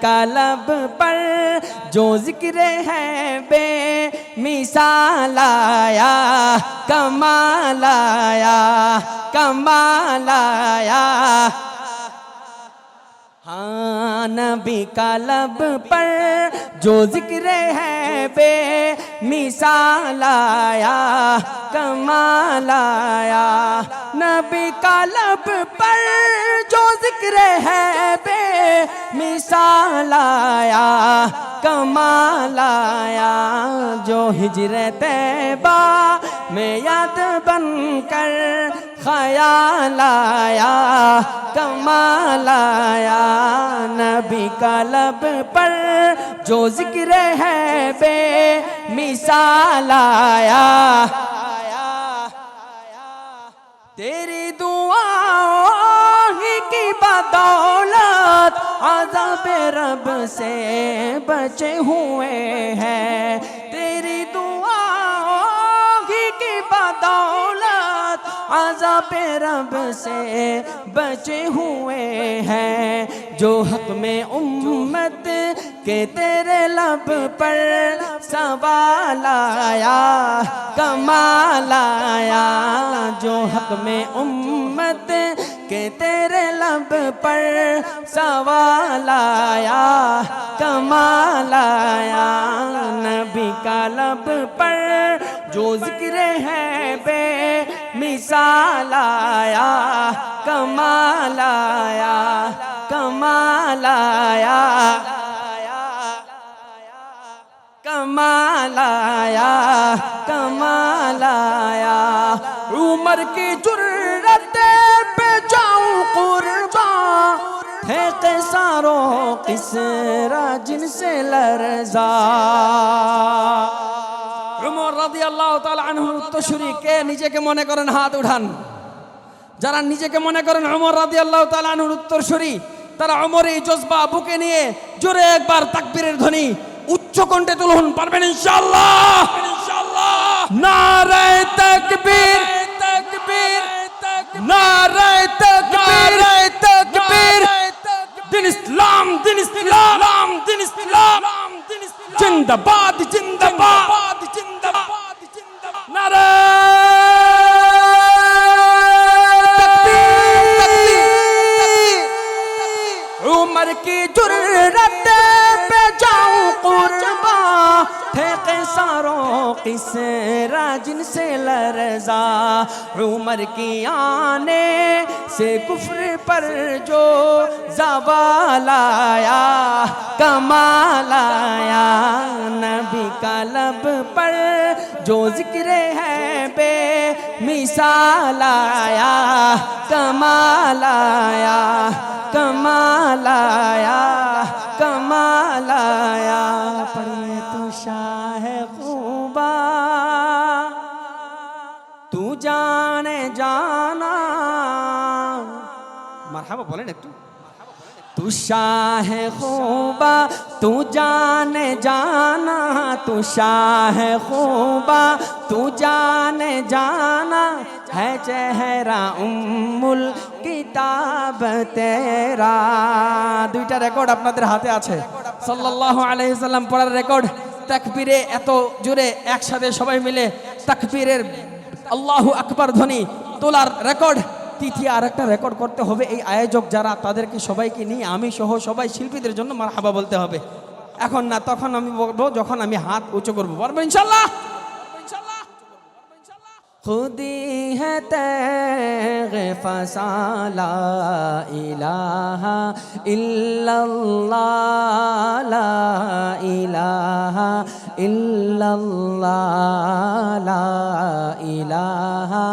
کا لب پر جو ذکر ہے بے مثال آیا، کمال آیا کمال آیا۔ ہاں نبی کا لب پر جو ذکر ہے بے مثال آیا، کمال آیا۔ نبی کا لب پر جو ذکر ہے بے مثال آیا، کمال آیا۔ جو ہجر با میں یاد بن کر خیال آیا کمال آیا نبی کا لب پر جو ذکر ہے بے مثال آیا تیری دعا کی بدولت عذاب رب سے بچے ہوئے ہیں۔ پہ رب سے بچے ہوئے ہیں، جو حق میں امت کے تیرے لب پر سوال آیا، کمال آیا۔ جو حق میں امت کہ تیرے لب پر سوال آیا، کمال آیا۔ نبی کا لب پر جو ذکر ہے بے मिसाल आया कमाल आया कमाल आया कमाल आया कमाल आया उमर की जुर्रत पे जाऊं कुर्बा है कैसारो किसरा जिनसे लरजा উমর রাদিয়াল্লাহু আনহুর উত্তরসূরি কে নিজেকে মনে করেন হাত উঠান? যারা নিজেকে মনে করেন ওমর রাদিয়াল্লাহু তাআলা আনহুর উত্তরসূরি তারা ওমর এই জজবা বুকে নিয়ে জোরে একবার তাকবীরের ধ্বনি উচ্চ কণ্ঠে তুলুন পারবেন ইনশাআল্লাহ? ইনশাআল্লাহ। নারায়ে তাকবীর তাকবীর নারায়ে کی آنے سے کفر پر جو زوال آیا، کمال آیا۔ نبی کا لب پر جو ذکر ہے، بے مثال آیا۔ کمال آیا کمال آیا کمال آیا মারহাবা বলেন একটু। তু শাহ হোবা তু জানে জানা তু শাহ হোবা তু জানে জানা है চেহারা উম্মুল কিতাব তেরা। দুইটা রেকর্ড আপনাদের হাতে আছে। সাল্লাল্লাহু আলাইহি সাল্লাম পড়ার রেকর্ড তাকবীরে এত জুড়ে একসাথে সবাই মিলে তাকবীরের আল্লাহু আকবার ধ্বনি তোলার রেকর্ড অতিথি আর একটা রেকর্ড করতে হবে। এই আয়োজক যারা, তাদেরকে সবাইকে নিয়ে আমি সহ সবাই শিল্পীদের জন্য মার হাবা বলতে হবে। এখন না, তখন আমি বলব, যখন আমি হাত উঁচু করব। বলব ইনশাল্লাহ! খুদি হ্যাঁ ফসালা ইলাহা ইল্লাল্লা ইলাহা ইল্লাল্লা ইলাহা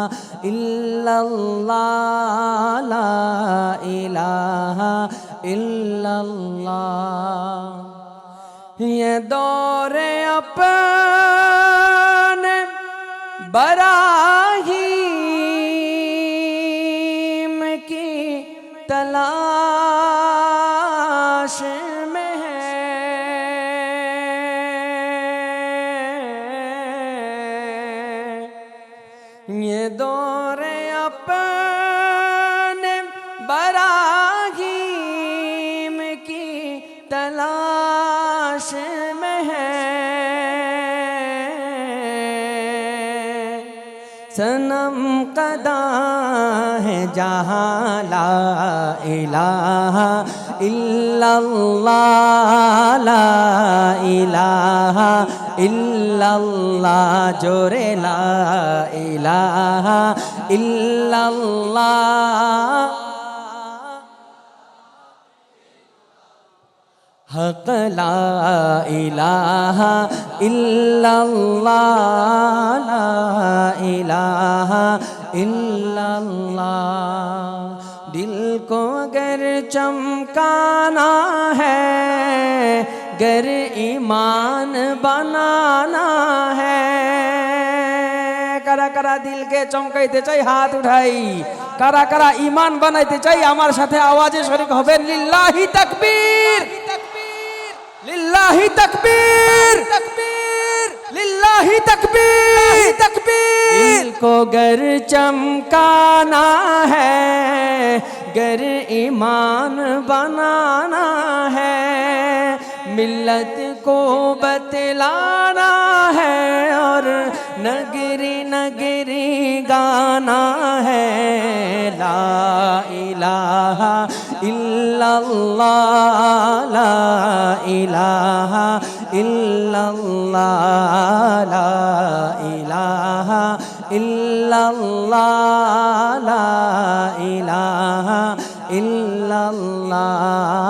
इल्लल्लाह ला इलाहा इल्लल्लाह ला इलाहा इल्लल्लाह ये दौरे अपने बराहीम یہ دور اپنے براہیم کی تلاش میں ہے سنم قدا ہے جہاں لا الہ الا اللہ لا الہ ইল্লাল্লাহ, জোরে লা ইলাহা ইল্লাল্লাহ। হক লা ইলাহা ইল্লাল্লাহ, লা ইলাহা ইল্লাল্লাহ। দিল কো গর চমকানা হ্যায় गर ईमान बनाना है কারা কারা দিলকে চমকাইতে চাই হাত উঠাই কারা কারা ইমান বানাইতে চাই আমার সাথে আওয়াজে শরীক হবেন লিল্লাহি তাকবীর লিল্লাহি তাকবীর লিল্লাহি তাকবীর তাকবীর दिल को गर चमकाना है गर ईमान बनाना है मिल्लत को बतलाना है और नगरी नगरी गाना है ला इलाहा इल्लल्लाह ला इलाहा इल्लल्लाह ला इलाहा इल्लल्लाह ला इलाहा इल्लल्लाह ला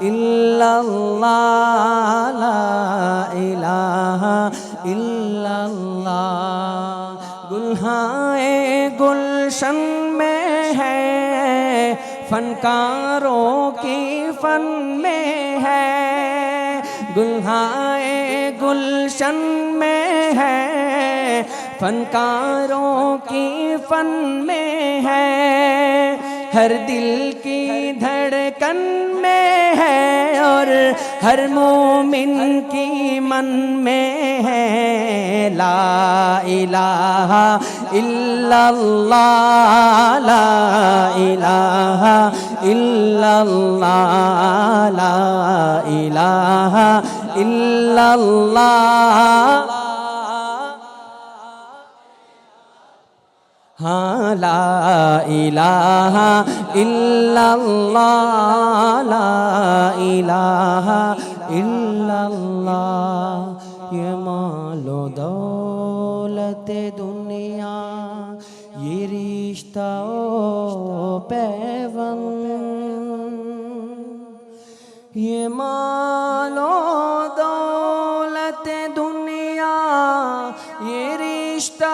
الا اللہ لا الہ الا اللہ گلہائے گلشن میں ہے، فنکاروں کی فن میں ہے۔ گلہائے گلشن میں ہے، فنکاروں کی فن میں ہے۔ हर दिल की धड़कन में है और हर मोमिन की मन में है ला इलाहा इल्लल्लाह ला इलाहा इल्लल्लाह ला इलाहा इल्लल्लाह हाँ ला इलाहा इल्लल्लाह ला इलाहा इल्लल्लाह ये मालो दौलत दुनिया ये रिश्ता ओ पैवन ये मालो दौलत दुनिया ये रिश्ता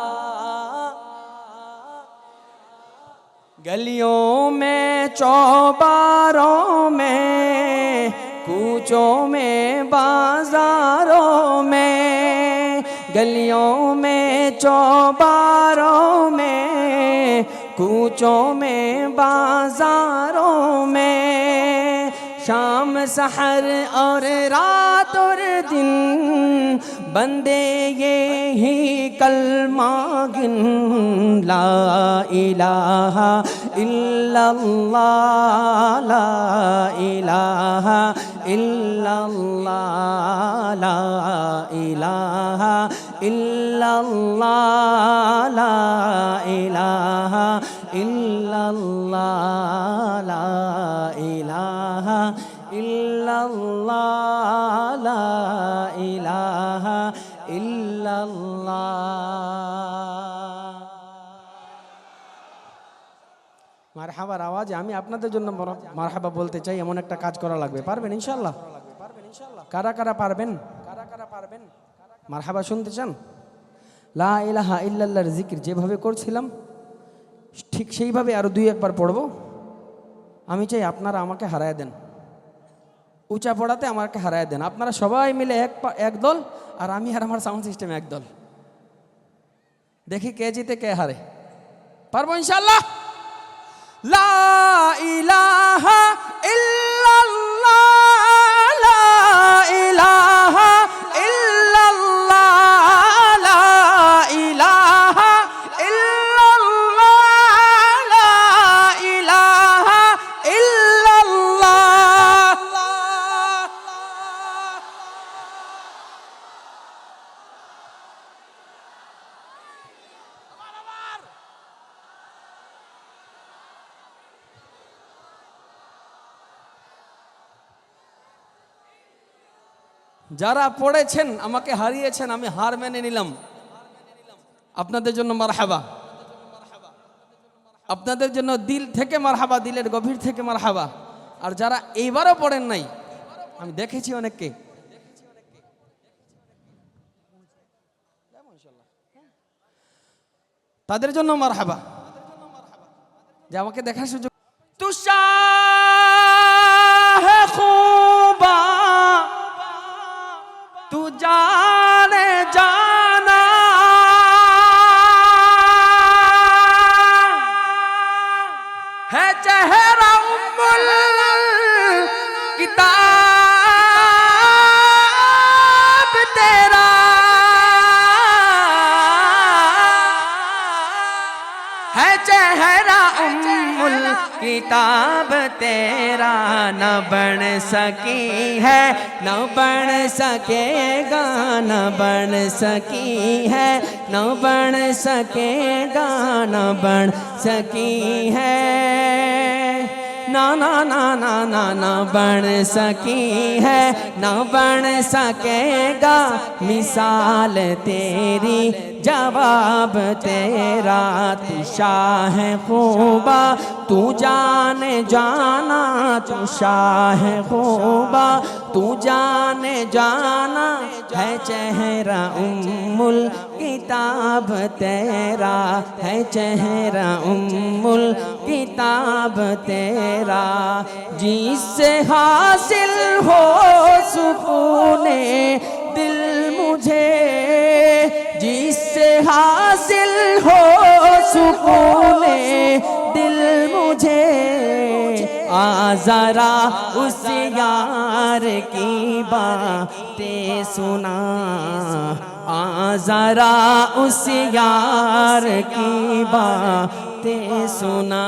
گلیوں میں، چوباروں میں، کوچوں میں، بازاروں میں، گلیوں میں، چوباروں میں، کوچوں میں، بازاروں میں शाम सहर और रात और दिन बंदे ये ही कलमा गिन ला इलाहा इल्लल्लाह ला इलाहा इल्लल्लाह ला इलाहा इल्लल्लाह ला इलाहा इल्लल्लाह মারহাবার আওয়াজে আমি আপনাদের জন্য মর- মারহাবা বলতে চাই, এমন একটা কাজ করা লাগবে। পারবেন ইনশাল্লাহ কারা কারা পারবেন? কারা কারা পারবেন মারহাবা শুনতে চান? লা ইলাহা ইল্লাল্লাহর জিকির যেভাবে করছিলাম, ঠিক সেইভাবে আরও দুই একবার পড়ব। আমি চাই আপনারা আমাকে হারায় দেন। উঁচা পড়াতে আমাকে হারায় দেন। আপনারা সবাই মিলে এক পা- এক দল, আর আমি আর আমার সাউন্ড সিস্টেম এক দল। দেখি কে জিতে, কে হারে। পারব ইনশাল্লাহ লা ইলাহা ইল্লাল্লাহ যারা পড়েছেন, আমাকে হারিয়েছেন, আমি হার মেনে নিলাম। আপনাদের জন্য মারহাবা। আপনাদের জন্য দিল থেকে মারহাবা, দিলের গভীর থেকে মারহাবা। আর যারা এইবারও পড়েন নাই, আমি দেখেছি অনেককে। তাদের জন্য মারহাবা। যে আমাকে দেখার সুযোগ তুষা کتاب تیرا نہ بن سکی ہے نہ بن سکے گا نہ بن سکی ہے نہ بن سکے گا نہ بن سکی ہے نانا نانا نانا بن سکی ہے نہ بن سکے گا مثال تیری جواب تیرا تو شاہ خوبا تو جان جانا تو شاہ خوبا تو جانے جانا ہے چہرہ ام کتاب تیرا ہے چہرہ ام کتاب تیرا جس سے حاصل ہو سکون دل مجھے ذرا اس یار کی باتیں سنا۔ آ ذرا اس یار کی باتیں سنا۔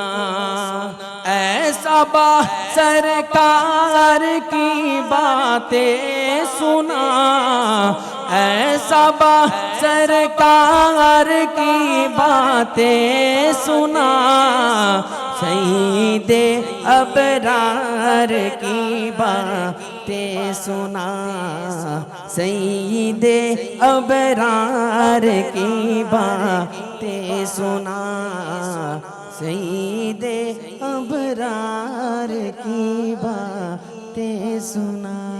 ایسا با سرکار کی باتیں سنا۔ ایسا با سرکار کی باتیں سنا۔ سعید ابرار کی باتیں سنا۔ سید ابرار کی باتیں سنا۔ سعید ابرار کی باتیں سنا۔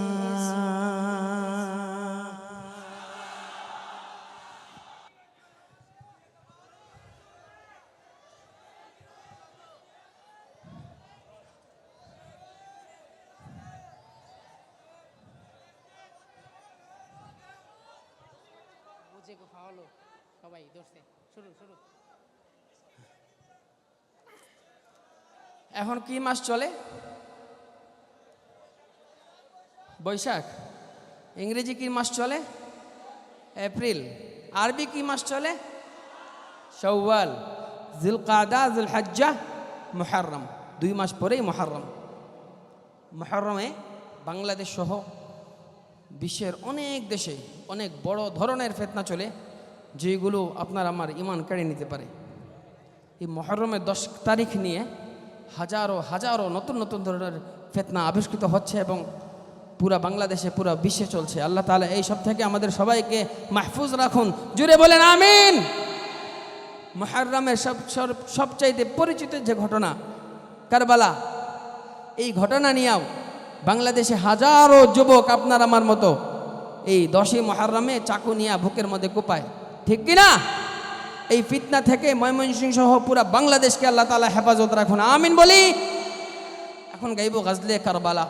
এখন কি মাস চলে? বৈশাখ। ইংরেজি কি মাস চলে? এপ্রিল। আরবি কি মাস চলে? শৌওয়াল। জিলকাদা, জিলহাজ্জা, মুহাররম। দুই মাস পরেই মুহাররম। মুহাররমে বাংলাদেশ সহ বিশ্বের অনেক দেশে অনেক বড় ধরনের ফেতনা চলে, যেগুলো আপনার আমার ইমান কেড়ে নিতে পারে। এই মহরমের দশ তারিখ নিয়ে হাজারো হাজারো নতুন নতুন ধরনের ফেতনা আবিষ্কৃত হচ্ছে এবং পুরা বাংলাদেশে, পুরা বিশ্বে চলছে। আল্লাহ তালা এই সব থেকে আমাদের সবাইকে মাহফুজ রাখুন। জুড়ে বলেন, আমিন। মহারামের সব সবচাইতে পরিচিত যে ঘটনা, কারবালা, এই ঘটনা নিয়েও বাংলাদেশে হাজারো যুবক আপনার আমার মতো এই দশই মহারামে চাকু নিয়ে বুকের মধ্যে কোপায়। ঠিক কিনা? না এই ফিতনা থেকে ময়মনসিং সহ পুরা বাংলাদেশকে আল্লাহ তালা হেফাজত রাখুন। আমিন বলি। এখন গাইব গজলে কারবালা।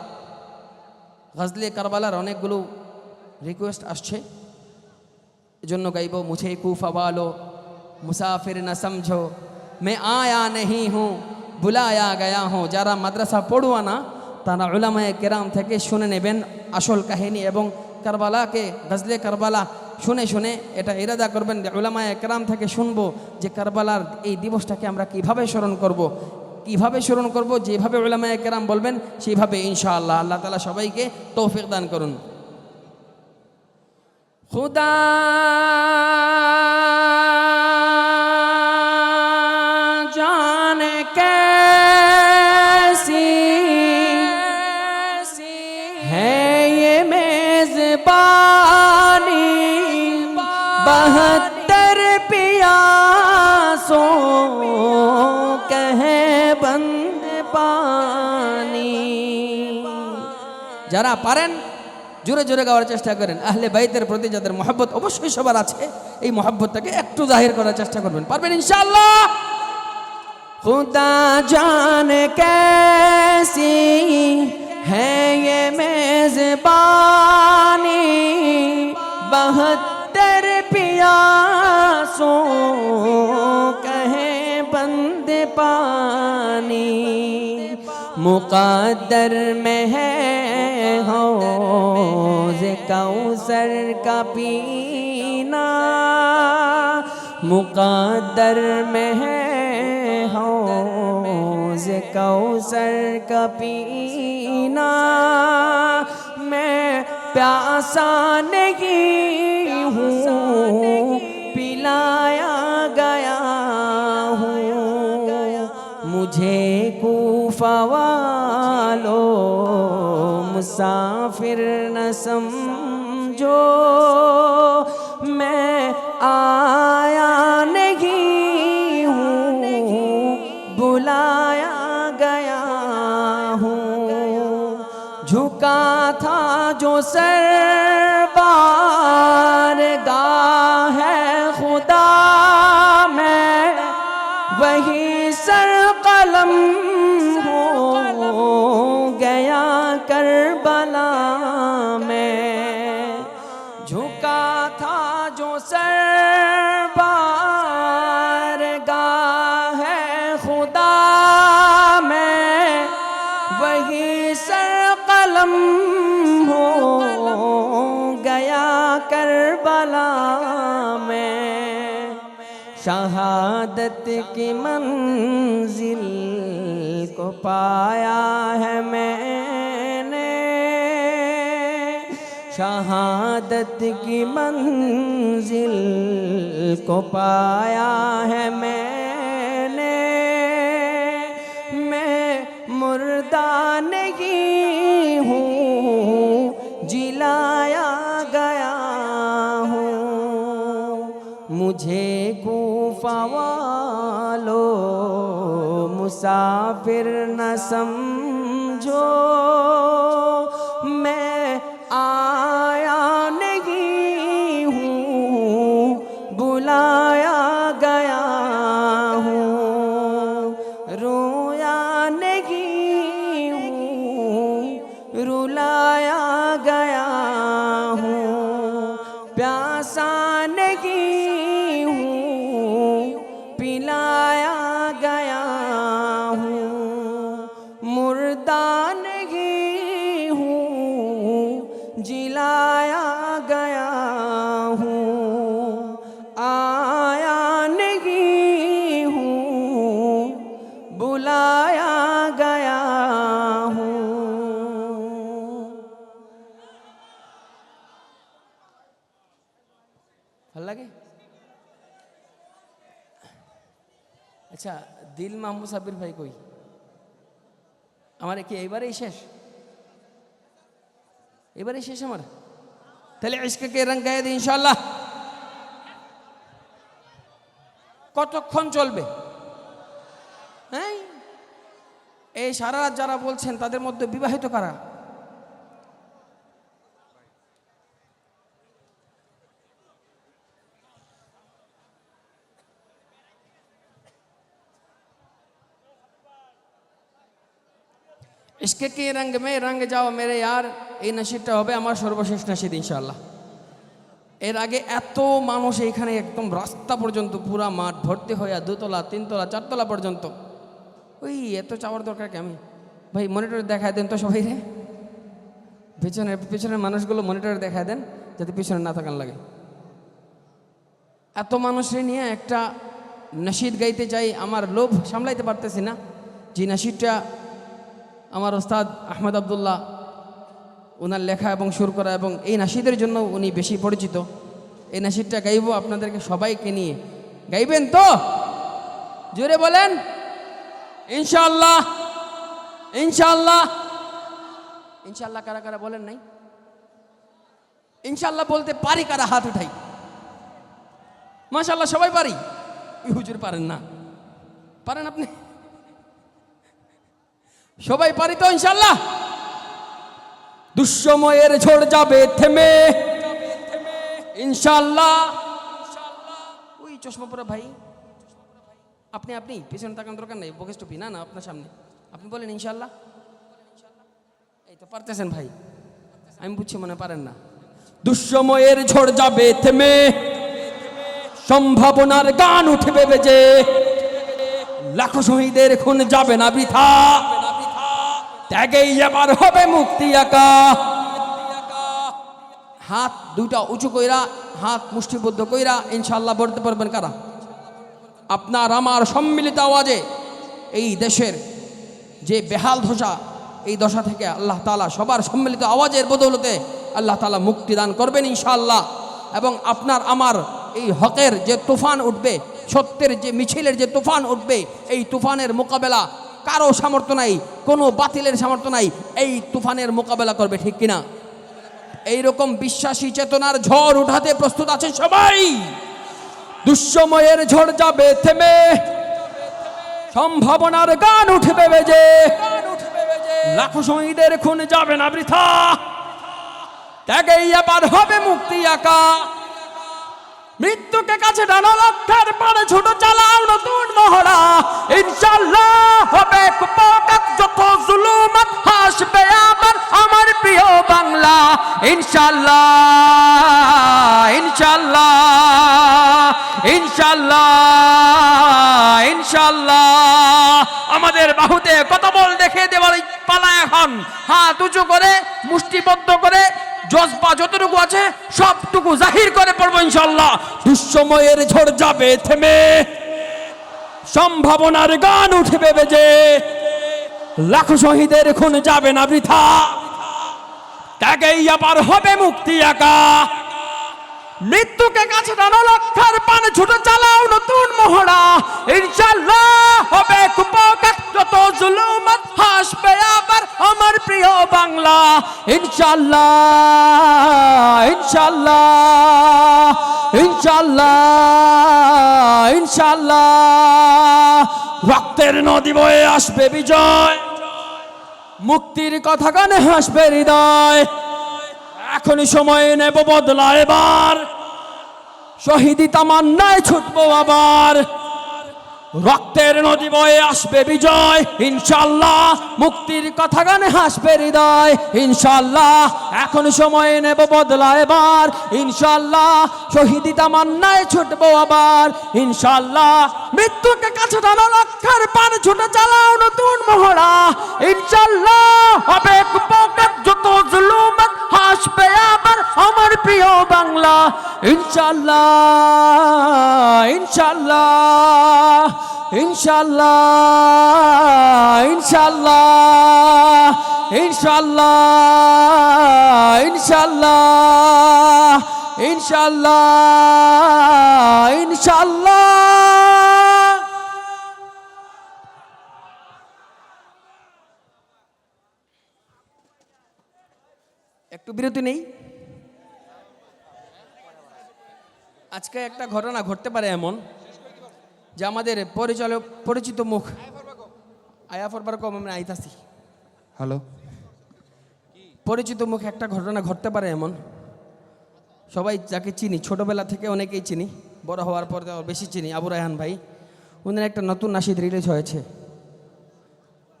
গজলে কারবালার অনেকগুলো রিকোয়েস্ট আসছে। এজন্য গাইব মুঝে কুফা বালো, মুসাফির না সমঝো। মে আয়া নেই হুঁ ভুলায়া গয়া হুঁ। যারা মাদ্রাসা পড়ুয়া না, তারা উলামায় কেরাম থেকে শুনে নেবেন আসল কাহিনী এবং কারবালাকে গজলে কারবালা। শুনে শুনে এটা ইরাদা করবেন উলামা একরাম থেকে শুনব যে কারবালার এই দিবসটাকে আমরা কীভাবে স্মরণ করব। কীভাবে স্মরণ করব? যেভাবে উলামা একরাম বলবেন, সেইভাবে ইনশাআল্লাহ। আল্লাহ তালা সবাইকে তৌফিক দান করুন। খুদা पानी बहत्तर पियासों कह बंद पानी যারা পারেন, জোরে জোরে গাওয়ার চেষ্টা করেন। আহলে বাইতের প্রতি যাদের মহব্বত অবশ্যই সবার আছে, এই মহব্বতটাকে একটু জাহির করার চেষ্টা করবেন। পারবেন ইনশাল্লাহ খুদা জান কেসি ہے یہ میزبانی بہتر پیاسوں کہیں بند پانی مقدر میں ہے حوز کاؤسر کا پینا مقدر میں ہے حوز فیض کوثر کا پینا میں پیاسا نہیں ہوں، پلایا گیا ہوں۔ مجھے کوفہ والو مسافر نہ سمجھو، میں آ سر بار گاہ ہے خدا میں وہی سر قلم شہادت کی منزل کو پایا ہے میں نے۔ شہادت کی منزل کو پایا ہے میں نے۔ میں مردہ نہیں ہوں، جلایا گیا ہوں۔ مجھے والو مسافر نہ سمجھو۔ দিল মাহমুদ সাবির ভাই কই? আমার কি এইবারেই শেষ? এবারে শেষ আমার? তাহলে আজকে রং গায়ে দিই ইনশাল্লাহ কতক্ষণ চলবে? হ্যাঁ এই সারা রাত যারা বলছেন তাদের মধ্যে বিবাহিত কারা? ইশকে কি রঙ মে রঙ যাও মেরে यार এই নশিদটা হবে আমার সর্বশেষ নশিদ ইনশাল্লাহ এর আগে এত মানুষ এইখানে একদম রাস্তা পর্যন্ত পুরা মাঠ ভর্তি হইয়া দুতলা তিনতলা চারতলা পর্যন্ত ওই এত চাওয়ার দরকার কি আমি ভাই মনিটরে দেখায় দেন তো সবাই রে পিছনের পিছনের মানুষগুলো মনিটরে দেখায় দেন যাতে পিছনে না থাকার লাগে এত মানুষের নিয়ে একটা নশিদ গাইতে চাই আমার লোভ সামলাইতে পারতেছি না যে নশিদটা আমার ওস্তাদ আহমেদ আবদুল্লাহ, ওনার লেখা এবং সুর করা এবং এই নাসিদের জন্য উনি বেশি পরিচিত। এই নাসিদটা গাইব আপনাদেরকে সবাইকে নিয়ে। গাইবেন তো? জোরে বলেন। ইনশাল্লাহ ইনশাল্লাহ ইনশাল্লাহ কারা কারা বলেন নাই? ইনশাল্লাহ বলতে পারি কারা, হাত উঠাই। মাশাল্লাহ সবাই পারি। হুজুর পারেন না। পারেন আপনি? সবাই পারি তো ইনশাল্লাহ দুঃসময়ের ঝড় যাবে থেমে। ইনশাল্লাহ ওই চশমা পরে ভাই। আপনি আপনি, পিছনে তাকান দরকার নেই বকেস টুপি। না না, আপনার সামনে। আপনি বলেন ইনশাল্লাহ এই তো পারতেছেন ভাই। আমি বুঝছি মনে পারেন না। দুঃসময়ের ঝড় যাবে থেমে। সম্ভাবনার গান উঠবে বেজে। লাখো শহীদের খুন যাবে না বৃথা। ত্যাগেই এবার হবে মুক্তি একা। হাত দুইটা উঁচু কইরা, হাত মুষ্টিবদ্ধ কইরা ইনশাল্লাহ বলতে পারবেন কারা? আপনার, আমার সম্মিলিত আওয়াজে এই দেশের যে বেহাল ধসা এই দশা থেকে আল্লাহ তালা সবার সম্মিলিত আওয়াজের বদৌলতে আল্লাহ তালা মুক্তি দান করবেন ইনশাআল্লাহ। এবং আপনার, আমার এই হকের যে তুফান উঠবে, সত্যের যে মিছিলের যে তুফান উঠবে, এই তুফানের মোকাবেলা কারও সামর্থ্য নাই, কোনো বাতিলের সামর্থ্য নাই, এই তুফানের মোকাবেলা করবে ঠিক কিনা? এইরকম বিশ্বাসী চেতনার ঝড় উঠাতে প্রস্তুত আছেন সবাই। দুঃসময়ের ঝড় যাবে, থেমে। সম্ভাবনার গান উঠবে বেজে। লাখো শহীদের খুন যাবে না বৃথা। ত্যাগেই এবার হবে মুক্তি একা। মৃত্যুকে কাছে ডানো লক্ষের পারে ছোট চালাও নতুন মহড়া। ইনশাল্লাহ হবে যত জুলুমাত হাসবে আবার আমার প্রিয় বাংলা। ইনশাল্লাহ ইনশাল্লাহ ইনশাল্লাহ ইনশাল্লাহ আমাদের বাহুতে কত বল দেখে দেওয়ার পালা এখন। হাত উঁচু করে, মুষ্টিবদ্ধ করে, জজবা যতটুকু আছে, সবটুকু জাহির করে পড়ব ইনশাল্লাহ দুঃসময়ের ঝড় যাবে, থেমে। সম্ভাবনার গান উঠবে বেজে। লাখো শহীদের খুন যাবে না বৃথা। ত্যাগেই আবার হবে মুক্তি একা। মৃত্যুকে কাছে টানো লক্ষার পানে ছুটে চালাও নতুন মহড়া। ইনশাল্লাহ হবে কুপকাত যত জুলুমাত হাসবে আবার আমার প্রিয় বাংলা। ইনশাল্লাহ ইনশাল্লাহ ইনশাল্লাহ ইনশাল্লাহ। রক্তের নদী বয়ে আসবে বিজয়। মুক্তির কথা গানে হাসবে হৃদয়। এখনই সময় নেব বদলা এবার। শহীদি তামান্নায় ছুটবো আবার। রক্তের নদী বয়ে আসবে বিজয়, ইনশাল্লাহ। মুক্তির কথা গানে হাসবে হৃদয়, ইনশাল্লাহ। এখন সময় নেব বদলা এবার, ইনশাল্লাহ। শহীদি তামান্নায় ছুটবো আবার, ইনশাল্লাহ। মৃত্যুকে কাছে টানো, রক্ষার পান ছুটে চালাও নতুন মহড়া, ইনশাল্লাহ। হবে যত হাসবে আবার আমার প্রিয় বাংলা ইনশাল্লাহ ইনশাল্লাহ ইনশাল্লাহ ইনশাল্লাহ ইনশাল্লাহ ইনশাল্লাহ ইনশাল্লাহ ইনশাল্লাহ একটু বিরতি নেই? আজকে একটা ঘটনা ঘটতে পারে এমন যে আমাদের পরিচালক পরিচিত মুখ। আয়া ফরবার কম আমরা আইতাছি। হ্যালো। পরিচিত মুখ একটা ঘটনা ঘটতে পারে এমন সবাই যাকে চিনি ছোটবেলা থেকে অনেকেই চিনি বড় হওয়ার পর তো বেশি চিনি আবু রায়হান ভাই। উনার একটা নতুন নাসিদ রিলিজ হয়েছে।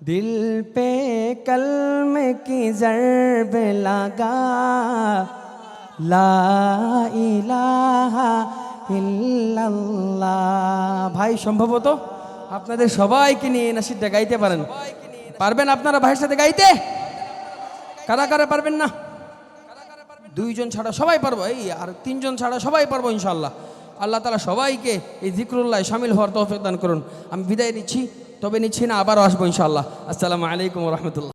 দিল পে কলম কি জরব লাগা লা ভাই সম্ভবত আপনাদের সবাইকে নিয়ে নাসিদটা গাইতে পারেন। পারবেন আপনারা ভাইয়ের সাথে গাইতে? কারা কারা পারবেন না? দুইজন ছাড়া সবাই পারব। এই, আর তিনজন ছাড়া সবাই পারব ইনশাল্লাহ আল্লাহ তালা সবাইকে এই জিক্রুল্লাহ সামিল হওয়ার তৌফিক দান করুন। আমি বিদায় নিচ্ছি। তবে নিচ্ছি না আবারও আসব ইনশাল্লাহ আসসালামু আলাইকুম রহমতুল্লাহ।